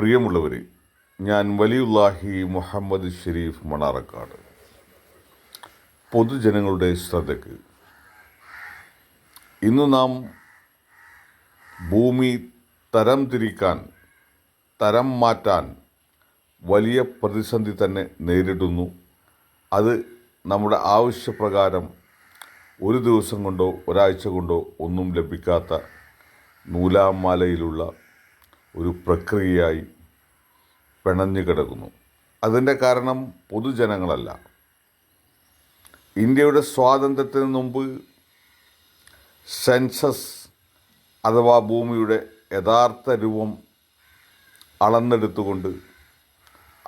പ്രിയമുള്ളവർ ഞാൻ വലിയുല്ലാഹി മുഹമ്മദ് ഷെരീഫ് മണാറക്കാട്. പൊതുജനങ്ങളുടെ ശ്രദ്ധയ്ക്ക് ഇന്ന് നാം ഭൂമി തരം തിരിക്കാൻ തരം മാറ്റാൻ വലിയ പ്രതിസന്ധി തന്നെ നേരിടുന്നു. അത് നമ്മുടെ ആവശ്യപ്രകാരം ഒരു ദിവസം കൊണ്ടോ ഒരാഴ്ച കൊണ്ടോ ഒന്നും ലഭിക്കാത്ത നൂലാമാലയിലുള്ള ഒരു പ്രക്രിയയായി പിണഞ്ഞു കിടക്കുന്നു. അതിന്റെ കാരണം പൊതുജനങ്ങളല്ല. ഇന്ത്യയുടെ സ്വാതന്ത്ര്യത്തിന് മുമ്പ് സെൻസസ് അഥവാ ഭൂമിയുടെ യഥാർത്ഥ രൂപം അളന്നെടുത്തുകൊണ്ട്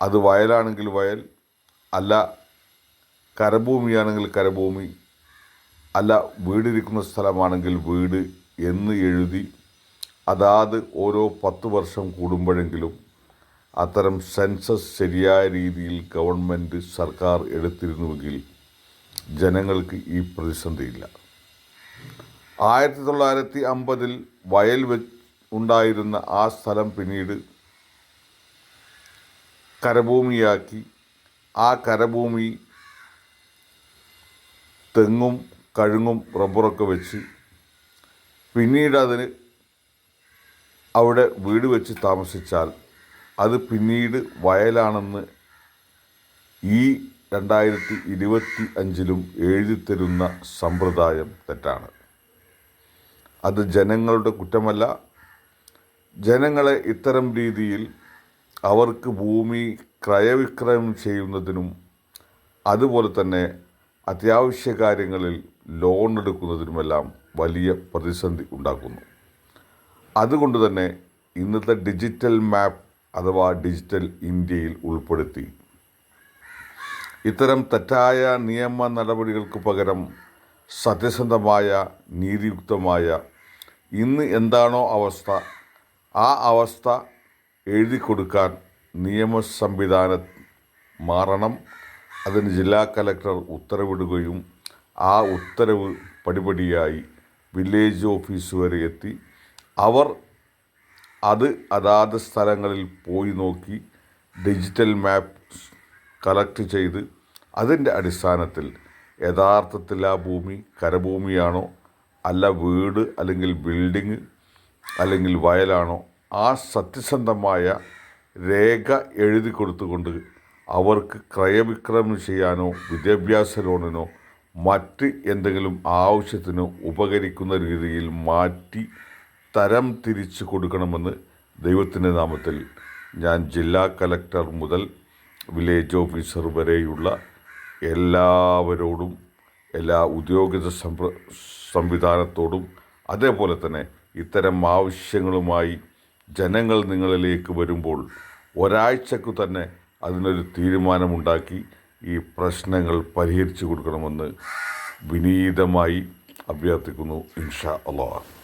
അത് വയലാണെങ്കിൽ വയൽ അല്ല കരഭൂമിയാണെങ്കിൽ കരഭൂമി അല്ല വീടിരിക്കുന്ന സ്ഥലമാണെങ്കിൽ വീട് എന്ന് എഴുതി അതാത് ഓരോ പത്ത് വർഷം കൂടുമ്പോഴെങ്കിലും അത്തരം സെൻസസ് ശരിയായ രീതിയിൽ ഗവൺമെന്റ് സർക്കാർ എടുത്തിരുന്നുവെങ്കിൽ ജനങ്ങൾക്ക് ഈ പ്രതിസന്ധിയില്ല. ആയിരത്തി തൊള്ളായിരത്തി അമ്പതിൽ വയൽ ഉണ്ടായിരുന്ന ആ സ്ഥലം പിന്നീട് കരഭൂമിയാക്കി. ആ കരഭൂമി തെങ്ങും കഴുങ്ങും റബ്ബറൊക്കെ വെച്ച് പിന്നീട് അതിന് അവിടെ വീട് വെച്ച് താമസിച്ചാൽ അത് പിന്നീട് വയലാണെന്ന് ഈ രണ്ടായിരത്തി ഇരുപത്തി അഞ്ചിലും എഴുതിത്തരുന്ന സമ്പ്രദായം തെറ്റാണ്. അത് ജനങ്ങളുടെ കുറ്റമല്ല. ജനങ്ങളെ ഇത്തരം രീതിയിൽ അവർക്ക് ഭൂമി ക്രയവിക്രയം ചെയ്യുന്നതിനും അതുപോലെ തന്നെ അത്യാവശ്യ കാര്യങ്ങളിൽ ലോൺ എടുക്കുന്നതിനുമെല്ലാം വലിയ പ്രതിസന്ധി ഉണ്ടാക്കുന്നു. അതുകൊണ്ട് തന്നെ ഇന്നത്തെ ഡിജിറ്റൽ മാപ്പ് അഥവാ ഡിജിറ്റൽ ഇന്ത്യയിൽ ഉൾപ്പെടുത്തി. ഇത്തരം തെറ്റായ നിയമ നടപടികൾക്ക് പകരം സത്യസന്ധമായ നീതിയുക്തമായ ഇന്ന് എന്താണോ അവസ്ഥ ആ അവസ്ഥ എഴുതി കൊടുക്കാൻ നിയമ സംവിധാനം മാറണം. അതിന് ജില്ലാ കലക്ടർ ഉത്തരവിടുകയും ആ ഉത്തരവ് പടിപടിയായി വില്ലേജ് ഓഫീസ് വരെ എത്തി. അവർ അത് അതാത് സ്ഥലങ്ങളിൽ പോയി നോക്കി ഡിജിറ്റൽ മാപ്പ് കളക്ട് ചെയ്ത് അതിന്റെ അടിസ്ഥാനത്തിൽ യഥാർത്ഥത്തിൽ ആ ഭൂമി കരഭൂമിയാണോ അല്ല വീട് അല്ലെങ്കിൽ ബിൽഡിങ് അല്ലെങ്കിൽ വയലാണോ ആ സത്യസന്ധമായ രേഖ എഴുതി കൊടുത്തുകൊണ്ട് അവർക്ക് ക്രയവിക്രയം ചെയ്യാനോ വിദ്യാഭ്യാസ ലോണിനോ മറ്റ് എന്തെങ്കിലും ആവശ്യത്തിനോ ഉപകരിക്കുന്ന രീതിയിൽ മാറ്റി തരം തിരിച്ചു കൊടുക്കണമെന്ന് ദൈവത്തിന്റെ നാമത്തിൽ ഞാൻ ജില്ലാ കലക്ടർ മുതൽ വില്ലേജ് ഓഫീസർ വരെയുള്ള എല്ലാവരോടും എല്ലാ ഉദ്യോഗസ്ഥ സംപ്ര സംവിധാനത്തോടും അതേപോലെ തന്നെ ഇത്തരം ആവശ്യങ്ങളുമായി ജനങ്ങൾ നിങ്ങളിലേക്ക് വരുമ്പോൾ ഒരാഴ്ചക്കു തന്നെ അതിനൊരു തീരുമാനമുണ്ടാക്കി ഈ പ്രശ്നങ്ങൾ പരിഹരിച്ചു കൊടുക്കണമെന്ന് വിനീതമായി അഭ്യർത്ഥിക്കുന്നു ഇൻഷാ അള്ളാഹ്.